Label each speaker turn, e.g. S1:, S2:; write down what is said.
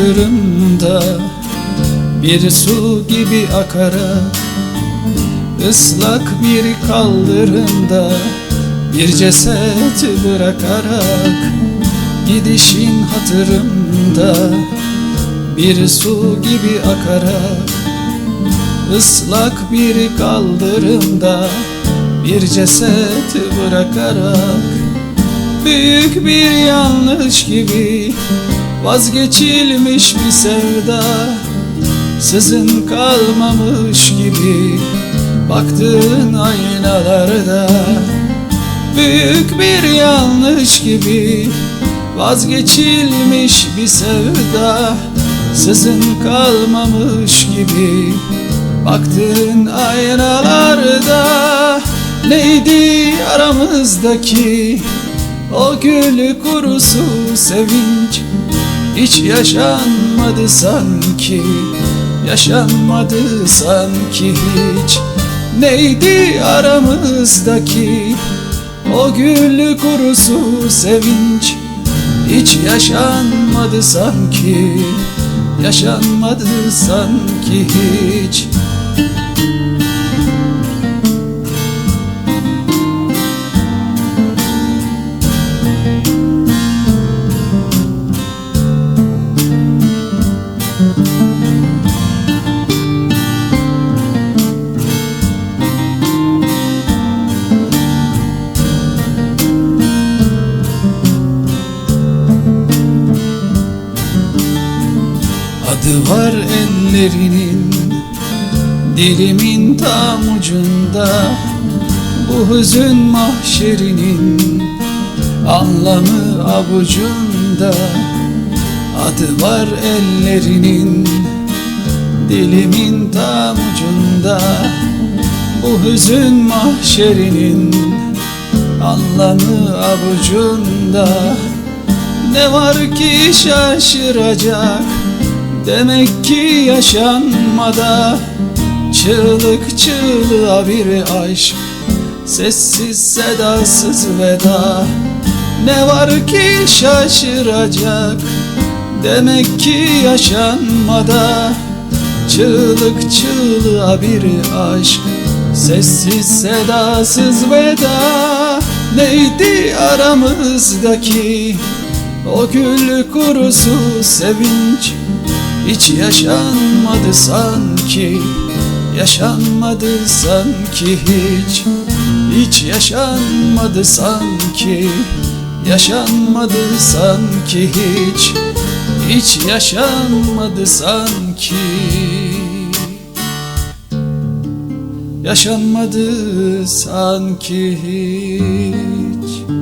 S1: hatırımda Bir su gibi akarak ıslak bir kaldırımda Bir ceset bırakarak Gidişin hatırımda Bir su gibi akarak ıslak bir kaldırımda Bir ceset bırakarak Büyük bir yanlış gibi Vazgeçilmiş bir sevda. Sızın kalmamış gibi Baktığın aynalarda. Büyük bir yanlış gibi Vazgeçilmiş bir sevda. Sızın kalmamış gibi Baktığın aynalarda. Neydi aramızdaki O gül kurusu sevinç Hiç yaşanmadı sanki Yaşanmadı sanki hiç. Neydi aramızdaki O gül kurusu sevinç? Hiç yaşanmadı sanki Yaşanmadı sanki hiç Adı var ellerinin Dilimin tam ucunda. Bu hüzün mahşerinin Anlamı avucunda. Adı var ellerinin Dilimin tam ucunda. Bu hüzün mahşerinin Anlamı avucunda. Ne var ki şaşıracak Demek ki yaşanmada Çığlık çığlığa bir aşk Sessiz sedasız veda. Ne var ki şaşıracak? Demek ki yaşanmada Çığlık çığlığa bir aşk Sessiz sedasız veda. Neydi aramızdaki O gül kurusu sevinç hiç yaşanmadı sanki Yaşanmadı sanki hiç. Hiç yaşanmadı sanki Yaşanmadı sanki hiç. Hiç yaşanmadı sanki. Yaşanmadı sanki hiç